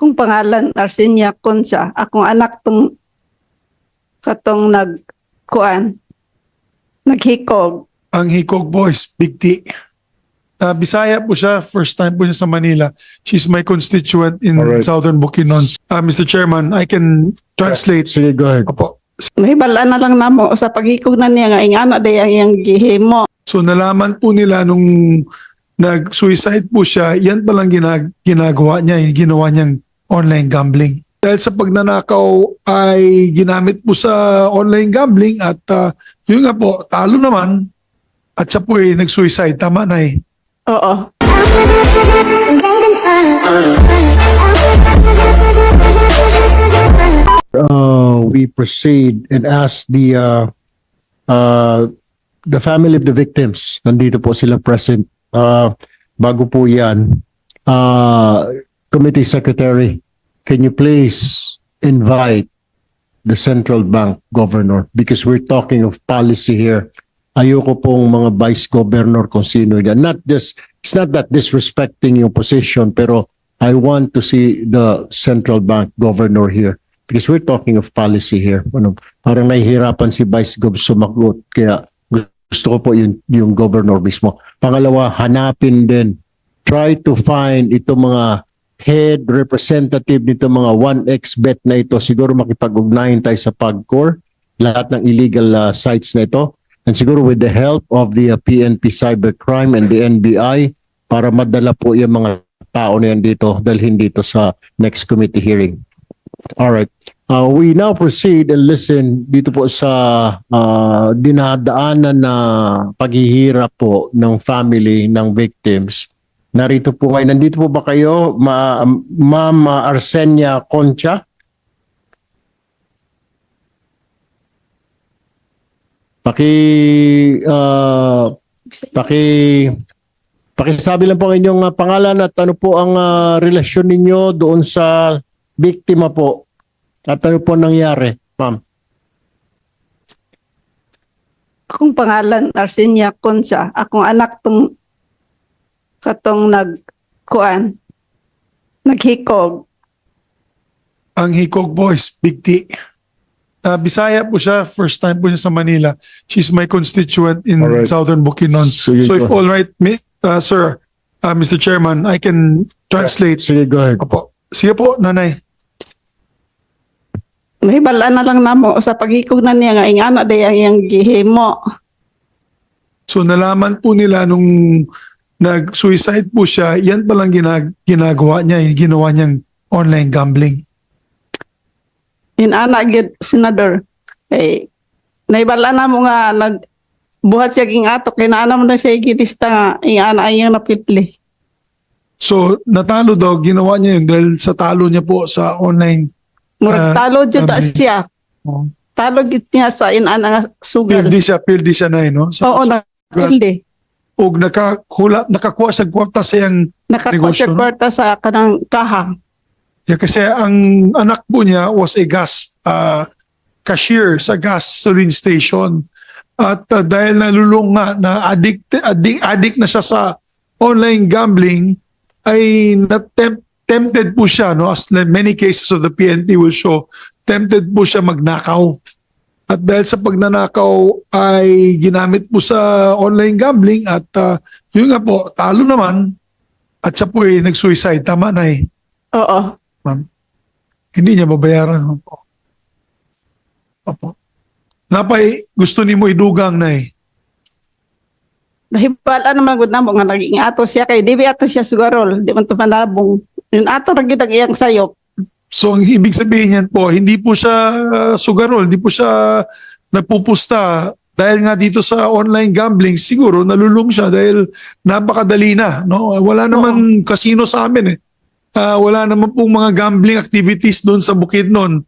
Akong pangalan Arsinia Concha. Akong anak tong katong nag kuan naghikog. Ang Hikog Boys, Big T. Ah, Bisaya po siya, first time po niya sa Manila. She's my constituent in Alright. Southern Bukidnon. Ah, Mr. Chairman, I can translate. Sige, go ahead. Opo. Nahibalaan na lang namo sa paghikog na niya nga ingana day ang iyang gihimo. So nalaman po nila nung nag-suicide po siya, yan palang ginag ginagawa niya, yung ginawa niyang online gambling. Dahil sa pagnanakaw ay ginamit po sa online gambling at ah, yun nga po, talo naman at siya po ay nag-suicide. Tama na eh. Oo. Uh, we proceed and ask the uh, uh, the family of the victims. Nandito po sila present. Uh, bago po yan, uh, Committee Secretary, can you please invite the central bank governor because we're talking of policy here. Ayoko pong mga vice governor kung sino yan. Not just, it's not that disrespecting yung position, pero I want to see the central bank governor here because we're talking of policy here. Ano, parang nahihirapan si Vice Gov sumagot. Kaya gusto ko po yung, yung governor mismo. Pangalawa, hanapin din. Try to find itong mga head representative nito mga 1x bet na ito. Siguro makipag-ugnayan tayo sa PAGCOR, lahat ng illegal uh, sites na ito. And siguro with the help of the uh, PNP Cybercrime and the NBI para madala po yung mga tao na yan dito dalhin dito sa next committee hearing. All right. Uh, we now proceed and listen dito po sa uh, dinadaanan na paghihirap po ng family ng victims. Narito po kayo. Nandito po ba kayo, Ma Ma'am Arsenia Concha? Paki uh, paki pakisabi lang po ang inyong uh, pangalan at ano po ang uh, relasyon ninyo doon sa biktima po. At ano po nangyari, ma'am? Akong pangalan Arsinia Concha. Akong anak tong katong nag kuan naghikog. Ang Hikog Boys, Big T. Ah, Bisaya po siya, first time po niya sa Manila. She's my constituent in Alright. Southern Bukidnon. Sige, So if all right, mi- uh, sir, uh, Mr. Chairman, I can translate. Sige, go ahead. Opo. Sige po, nanay. Nahibalaan na lang namo sa paghikog na niya nga ingana day ang iyang gihimo. So nalaman po nila nung nag-suicide po siya, yan palang ginag ginagawa niya, yung ginawa niyang online gambling. Inana gid senador. Eh nahibalaan na mo nga nag buhat siya ging atok kinaana mo na siya gilista nga ingana ay iyang napitli. So natalo daw, ginawa niya yun dahil sa talo niya po sa online. Murag Ah, talo jud ta sabi- siya. Oh. Talo gid niya sa inana nga sugal. Pildi siya, pildi siya na no? Sa, Oo na pildi. Og nakakula, nakakuha sa kwarta sa iyang Nakakuha Negosyo, no? kwarta sa kanang kaha. Yeah, kasi ang anak po niya was a gas uh, cashier sa gasoline station. At uh, dahil nalulung nga na addict, addict, addict na siya sa online gambling, ay na-tempt, tempted po siya, no? as many cases of the PNP will show, tempted po siya magnakaw. At dahil sa pagnanakaw ay ginamit po sa online gambling at uh, yun nga po, talo naman at siya po ay nag-suicide. Tama na eh Oo. hindi niya babayaran. Opo. Opo. Napay, gusto ni mo idugang na eh. Nahibala naman gud namo nga naging ato siya kay di ato siya sugarol, di man to manabong. Yung ato ra gid ang iyang sayop. So, ang ibig sabihin niyan po, hindi po siya uh, sugarol, hindi po siya nagpupusta dahil nga dito sa online gambling, siguro nalulung siya dahil napakadali na. No? Wala naman casino sa amin eh. Ah, wala naman pong mga gambling activities doon sa Bukidnon.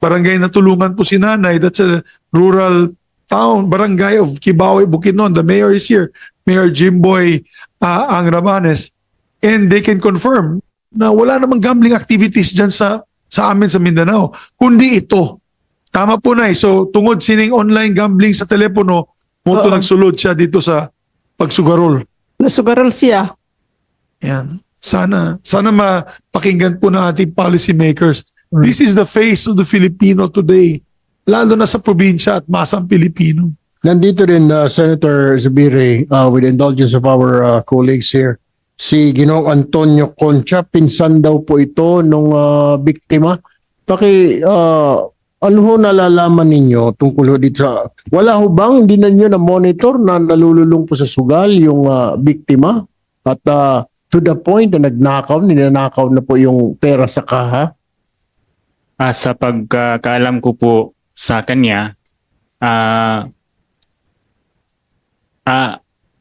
Barangay na tulungan po si nanay. That's a rural town, barangay of Kibawe, Bukidnon. The mayor is here. Mayor Jimboy ah, Ang Rabanes. And they can confirm na wala namang gambling activities dyan sa, sa amin sa Mindanao. Kundi ito. Tama po na So tungod sining online gambling sa telepono, mo to Oo. nagsulod siya dito sa pagsugarol. Nasugarol siya. Yan. Sana, sana mapakinggan po ng ating policymakers. This is the face of the Filipino today. Lalo na sa probinsya at masang Pilipino. Nandito rin, uh, Senator Zubiri, uh, with the indulgence of our uh, colleagues here, si Ginoong Antonio Concha, pinsan daw po ito nung uh, biktima. Paki, uh, ano ho nalalaman ninyo tungkol ho dito sa, wala ho bang, hindi na nyo na monitor na nalululong po sa sugal yung uh, biktima? At uh, to the point na nagnakaw, ninanakaw na po yung pera sa kaha? Ah, sa pagkakaalam ko po sa kanya, ah ah,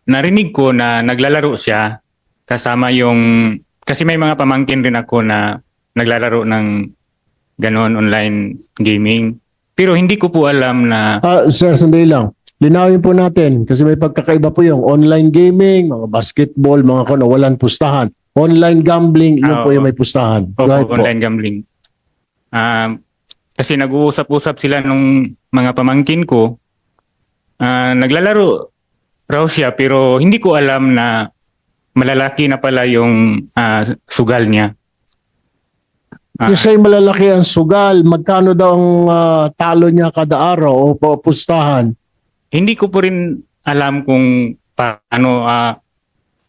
narinig ko na naglalaro siya kasama yung kasi may mga pamangkin rin ako na naglalaro ng ganon online gaming. Pero hindi ko po alam na Ah, sir, sandali lang. Linawin po natin kasi may pagkakaiba po yung online gaming, mga basketball, mga kono, walang pustahan. Online gambling, yun Ah, po yung may pustahan. Opo, ahead po. online gambling. Um, kasi nag-uusap-usap sila nung mga pamangkin ko. Ah, naglalaro raw siya pero hindi ko alam na malalaki na pala yung ah, sugal niya. Ah, Yung sa'yo malalaki ang sugal, magkano daw ang ah, talo niya kada araw o pustahan? hindi ko po rin alam kung paano ah,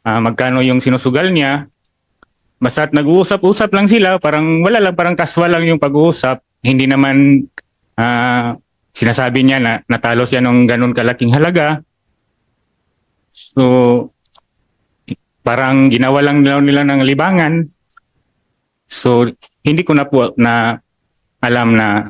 ah, magkano yung sinusugal niya. Basta't nag-uusap-usap lang sila, parang wala lang, parang kaswal lang yung pag-uusap. Hindi naman ah, sinasabi niya na natalo siya ng ganun kalaking halaga. So, parang ginawa lang nila, nila ng libangan. So, hindi ko na po na alam na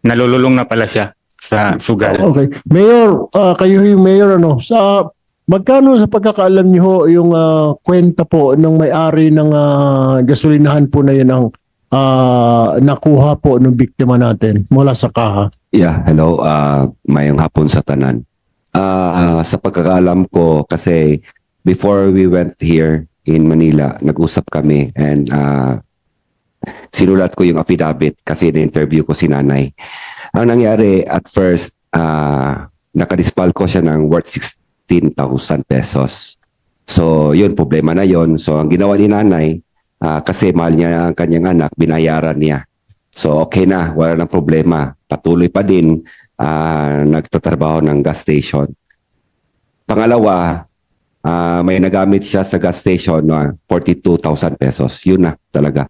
nalululong na pala siya sa sugal. Okay. Mayor, ah, kayo yung mayor, ano, sa magkano sa pagkakaalam niyo yung ah, kwenta po ng may-ari ng ah, gasolinahan po na yun ang ah, nakuha po ng biktima natin mula sa kaha? Yeah, hello. Uh, mayong hapon sa tanan. Ah, sa pagkakaalam ko, kasi before we went here in Manila, nag-usap kami and uh, sinulat ko yung affidavit kasi na-interview ko si nanay. Ang nangyari, at first, uh, nakadispal ko siya ng worth 16,000 pesos. So, yun, problema na yun. So, ang ginawa ni nanay, ah, kasi mahal niya ang kanyang anak, binayaran niya. So okay na, wala nang problema. Patuloy pa din ah, nagtatrabaho ng gas station. Pangalawa, ah, may nagamit siya sa gas station na 42,000 pesos. Yun na talaga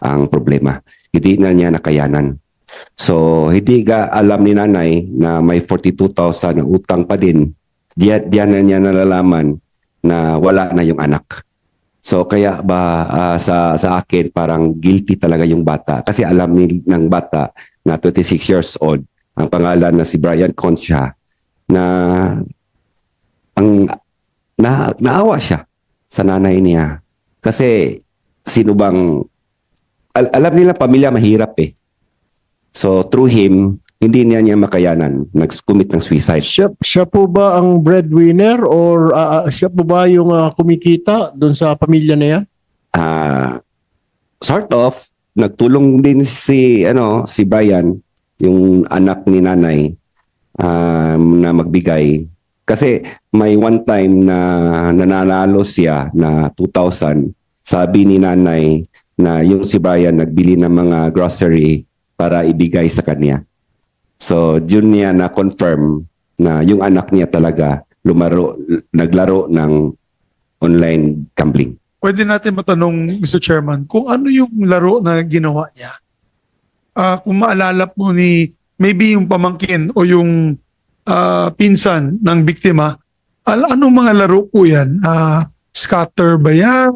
ang problema. Hindi na niya nakayanan. So hindi ga alam ni nanay na may 42,000 na utang pa din. Diyan, diyan na niya nalalaman na wala na yung anak. So kaya ba ah, sa sa akin parang guilty talaga yung bata kasi alam ni ng bata na 26 years old ang pangalan na si Brian Concha na ang na naawa siya sa nanay niya kasi sino bang al- alam nila pamilya mahirap eh. So through him hindi niya niya makayanan nag-commit ng suicide. Siya, siya po ba ang breadwinner or ah, siya po ba yung ah, kumikita doon sa pamilya na yan? ah sort of nagtulong din si ano si Brian yung anak ni nanay um, na magbigay kasi may one time na nananalo siya na 2,000 sabi ni nanay na yung si Brian nagbili ng mga grocery para ibigay sa kanya so yun niya na confirm na yung anak niya talaga lumaro naglaro ng online gambling Pwede natin matanong, Mr. Chairman, kung ano yung laro na ginawa niya. Ah, kung maalala po ni maybe yung pamangkin o yung ah, pinsan ng biktima, al anong mga laro po yan? Ah, scatter ba yan?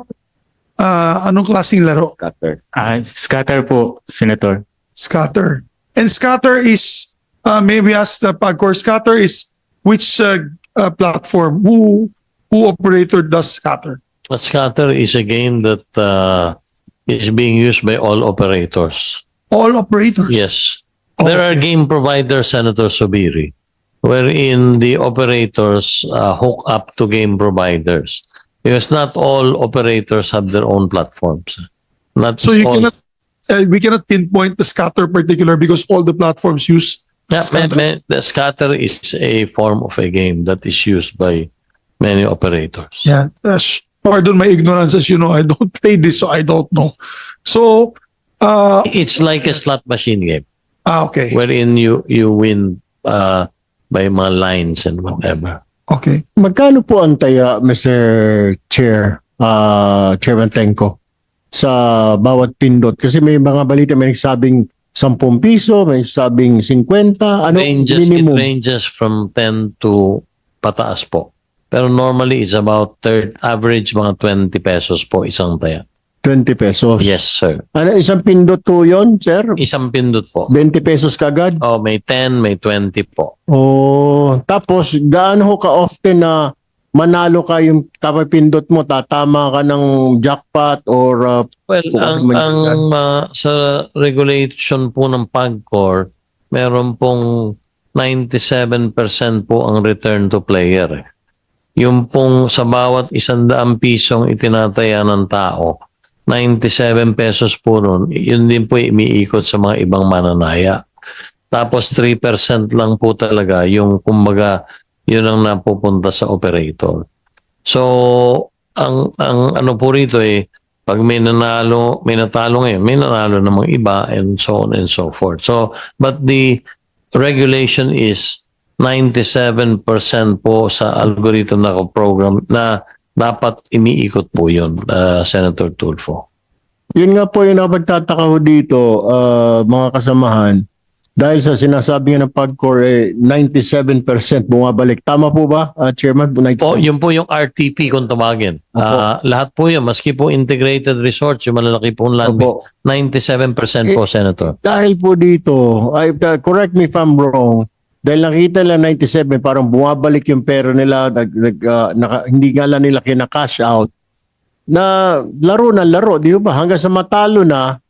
Ah, anong klaseng laro? Cutter. Ah, scatter po, Senator. Scatter. And scatter is, uh, maybe ask the PAGCOR, scatter is which uh, uh, platform? Who, who operator does scatter? A scatter is a game that uh, is being used by all operators. All operators? Yes. There are Okay. game providers, Senator Sobiri, wherein the operators uh, hook up to game providers. Because not all operators have their own platforms. Not So you all. cannot, uh, we cannot pinpoint the scatter particular because all the platforms use Yeah, me- scatter. me- the scatter is a form of a game that is used by many operators. Yeah. Uh, pardon my ignorance as you know, I don't play this so I don't know. So, uh, It's like a slot machine game ah, okay, wherein you you win uh, by mga lines and whatever. okay. Magkano po ang taya, Mr. Chair, uh, Chairman Tenko, sa bawat pindot? Kasi may mga balita, may nagsabing 10 piso, may nagsabing 50, ano ranges, minimum? It ranges from 10 to pataas po. Pero normally it's about third average mga 20 pesos po isang taya. 20 pesos. Yes, sir. Ano, isang pindot po yun, sir? Isang pindot po. 20 pesos kagad? Oh, may 10, may 20 po. Oh, tapos gaano ho ka-often na manalo ka yung tapos pindot mo, tatama ka ng jackpot or uh, Well, ang, ano ang uh, sa regulation po ng PAGCOR, meron pong 97% po ang return to player. Yung pong sa bawat isandaang pisong itinataya ng tao, 97 pesos po nun, yun din po umiikot sa mga ibang mananaya. Tapos 3% lang po talaga yung kumbaga yun ang napupunta sa operator. So, ang ang ano po rito eh pag may nanalo, may natalo ngayon, may nanalo namang iba and so on and so forth. So, but the regulation is 97% po sa algorithm na program na dapat iniikot po yun, uh, Senator Tulfo. Yun nga po yung napagtataka ko dito, uh, mga kasamahan. Dahil sa sinasabi nga ng PAGCOR, eh, 97% bumabalik. Tama po ba, uh, Chairman? 97%? Po, yun po yung RTP kung tawagin. Ah, lahat po yun, maski po integrated resorts, yung malalaki pong land, Opo. 97% po, Senator. Dahil po dito, ay, uh, correct me if I'm wrong, dahil nakita lang 97, parang bumabalik yung pera nila, nag, nag, uh, naka- hindi nga lang nila kina-cash out, na laro na laro, di ba? Hanggang sa matalo na,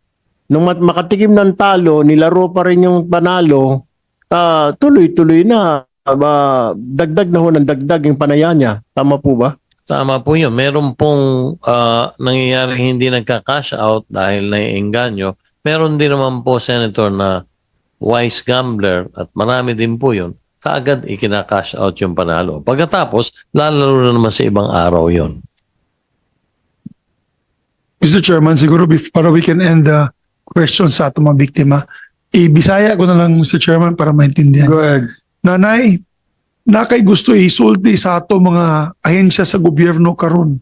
nung mat- makatikim ng talo, nilaro pa rin yung panalo, ah, tuloy-tuloy na, ah, dagdag na ho ng dagdag yung panaya niya. Tama po ba? Tama po yun. Meron pong ah, nangyayari hindi nagka-cash out dahil naiengganyo. Meron din naman po, Senator, na wise gambler at marami din po yun. Kaagad ikina-cash out yung panalo. Pagkatapos, lalaro na naman sa ibang araw yon. Mr. Chairman, siguro para we can end the questions sa atong mga biktima, i-bisaya ko na lang, Mr. Chairman, para maintindihan. Go ahead. Nanay, na kay gusto isulti sa ato mga ahensya sa gobyerno karon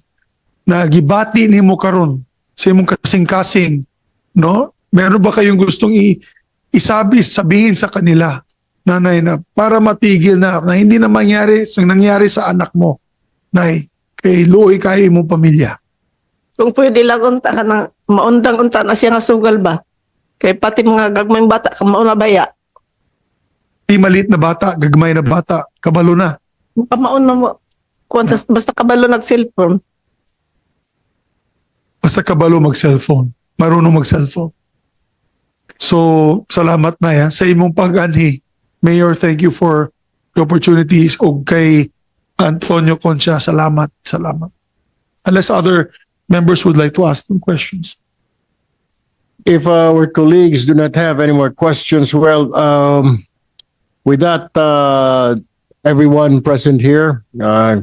na gibati nimo karon sa imong kasing-kasing no meron ba kayong gustong i isabi sabihin sa kanila nanay na para matigil na na hindi na mangyari sa nangyari sa anak mo nay kay luoy kay imong pamilya Kung pwede lang unta ka ng maundang unta na siya nga sugal ba? Kay pati mga gagmayng bata ka mauna baya. di malit na bata gagmay na bata kabalo na Pamaon na mo. Kung tas- basta kabalo nag-cellphone. basta kabalo mag cellphone marunong mag cellphone so salamat na ya sa imong pag-anhi mayor thank you for the opportunities. Og kay Antonio Concha salamat salamat. Unless other members would like to ask them questions. If our colleagues do not have any more questions, well, um, with that, uh, everyone present here, uh,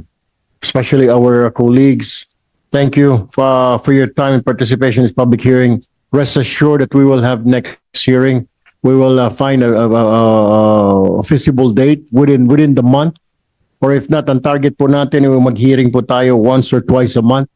especially our colleagues, thank you for, for your time and participation in this public hearing. Rest assured that we will have next hearing. We will uh, find a, a, a, a feasible date within, within the month. Or if not, ang target po natin, yung mag-hearing po tayo once or twice a month.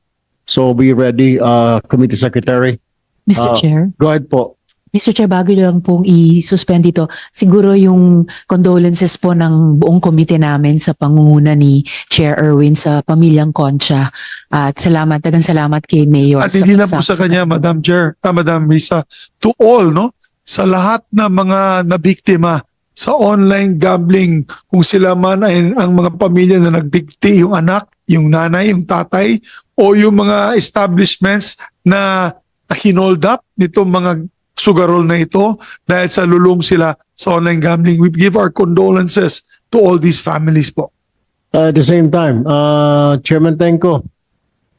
So be ready, uh, Committee Secretary. Mr. Ah. Chair, Go ahead po. Mr. Chair, bago lang pong i-suspend dito, siguro yung condolences po ng buong komite namin sa pangunguna ni Chair Erwin sa pamilyang Concha. At salamat, dagang salamat kay Mayor. At hindi lang po sa kanya, Madam Chair, ah, Madam Risa, to all, no? Sa lahat ng mga nabiktima sa online gambling, kung sila man ay ang mga pamilya na nagbigti, yung anak, yung nanay, yung tatay, o yung mga establishments na hinold up nitong mga sugarol na ito dahil sa lulong sila sa online gambling. We give our condolences to all these families po. Uh, at the same time, uh, Chairman Tenko,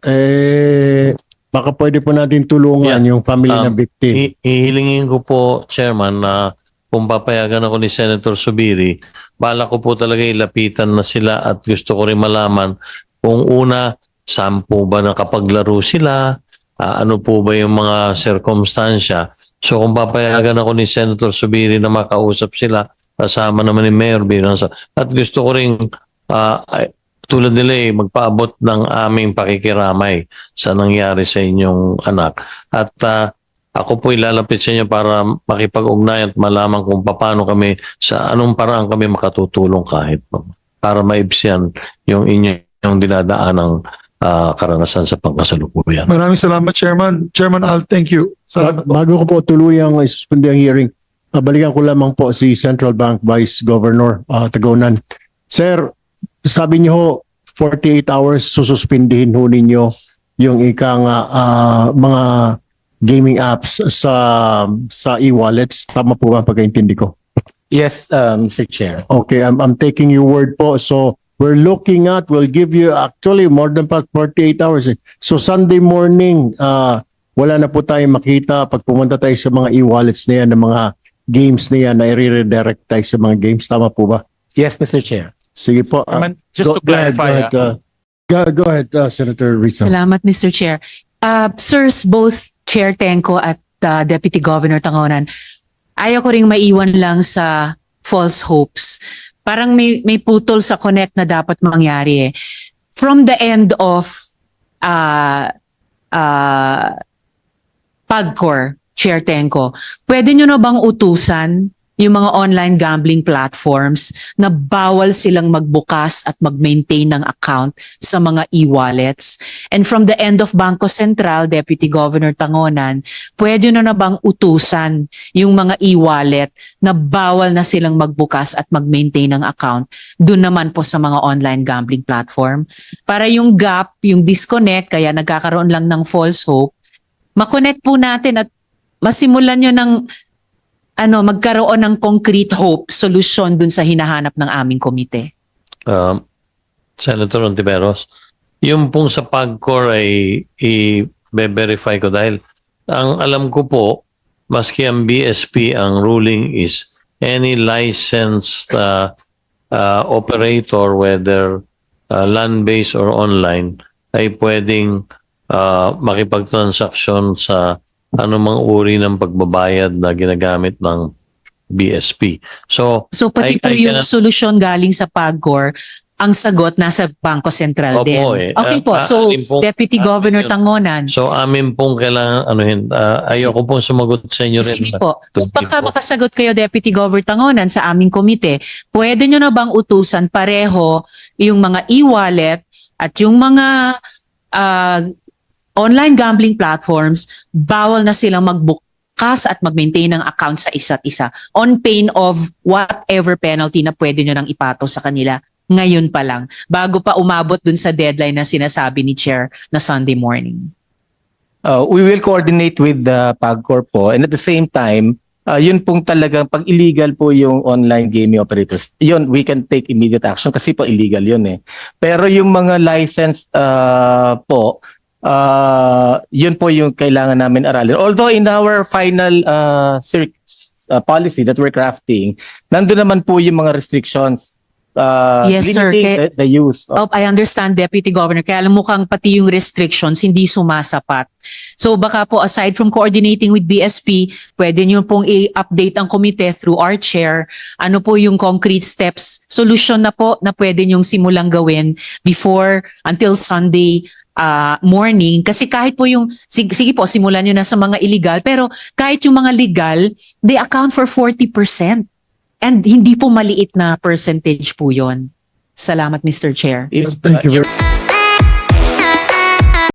eh, baka pwede po natin tulungan yung family Um, ng victim. Ihilingin ko po, Chairman, na kung papayagan ako ni Senator Subiri, bala ko po talaga ilapitan na sila at gusto ko rin malaman kung una, saan po ba nakapaglaro sila, Ah, ano po ba yung mga circumstansya. So kung papayagan ako ni Senator Subiri na makausap sila, kasama naman ni Mayor bilang. At gusto ko rin, ay- tulad nila eh, magpaabot ng aming pakikiramay sa nangyari sa inyong anak. At ah, ako po ilalapit sa inyo para makipag-ugnay at malaman kung paano kami, sa anong paraan kami makatutulong kahit pa para maibsiyan yung inyong dinadaanang ah, karanasan sa pangkasalukuyan. Maraming salamat, Chairman. Chairman Al, thank you. Salamat. po. Bago ko po tuluyang isuspindi ang hearing, ah, balikan ko lamang po si Central Bank Vice Governor uh, Tagonan. Sir, sabi niyo ho, 48 hours sususpindihin ho ninyo yung ika nga ah, mga gaming apps sa sa e-wallets. Tama po ba ang pagkaintindi ko? Yes, uh, Mr. Chair. Okay, I'm, I'm taking your word po. So, we're looking at, we'll give you actually more than pa- 48 hours. eh. So, Sunday morning, uh, wala na po tayong makita pag pumunta tayo sa mga e-wallets na yan, ng mga games na yan, na i-redirect tayo sa mga games. Tama po ba? Yes, Mr. Chair. Sige po. uh, Chairman, just go- to clarify, Go ahead, ah, uh, go, go ahead uh, Senator Risa. Salamat, Mr. Chair. Uh, sirs, both Chair Tenko at uh, Deputy Governor Tangonan, ayaw ko ring maiwan lang sa false hopes. Parang may, may putol sa connect na dapat mangyari eh. From the end of uh, uh, PAGCOR, Chair Tenko, pwede nyo na bang utusan yung mga online gambling platforms na bawal silang magbukas at mag-maintain ng account sa mga e-wallets. And from the end of Bangko Sentral, Deputy Governor Tangonan, pwede na na bang utusan yung mga e-wallet na bawal na silang magbukas at mag-maintain ng account doon naman po sa mga online gambling platform. Para yung gap, yung disconnect, kaya nagkakaroon lang ng false hope, makonect po natin at masimulan nyo ng ano, magkaroon ng concrete hope, solution dun sa hinahanap ng aming komite. Um, Senator Ontiveros, yung pong sa PAGCOR ay i-verify ko dahil ang alam ko po, maski ang BSP, ang ruling is any licensed uh, uh, operator, whether uh, land-based or online, ay pwedeng uh, makipagtransaksyon sa anumang uri ng pagbabayad na ginagamit ng BSP. So, So pati I- po I yung cannot- solusyon galing sa PAGCOR, ang sagot nasa Bangko Sentral Opo din. eh. Okay po, Ah, so pong- Deputy Governor yun. Tangonan, So amin pong kailangan anuhin, ah, ayoko pong sumagot sa inyo rin. sige po, kung baka po. makasagot kayo Deputy Governor Tangonan sa aming komite, pwede nyo na bang utusan pareho yung mga e-wallet at yung mga ah, online gambling platforms, bawal na silang magbukas at mag-maintain ng account sa isa't isa on pain of whatever penalty na pwede nyo nang ipato sa kanila ngayon pa lang, bago pa umabot dun sa deadline na sinasabi ni Chair na Sunday morning. Uh, we will coordinate with the PAGCOR po and at the same time, uh, yun pong talagang pag illegal po yung online gaming operators, yun, we can take immediate action kasi po illegal yun eh. Pero yung mga licensed uh, po, uh, yun po yung kailangan namin aralin. Although in our final uh, uh, policy that we're crafting, nandun naman po yung mga restrictions uh, Yes, sir. Kaya- the, the use of Oh, I understand, Deputy Governor. Kaya alam mo kang pati yung restrictions hindi sumasapat. So baka po aside from coordinating with BSP, pwede nyo pong i-update ang komite through our chair. Ano po yung concrete steps, solution na po na pwede nyong simulang gawin before until Sunday uh, morning. Kasi kahit po yung, sige, sige po, simulan nyo na sa mga illegal, pero kahit yung mga legal, they account for 40%. And hindi po maliit na percentage po yon. Salamat, Mr. Chair. if, Thank you uh,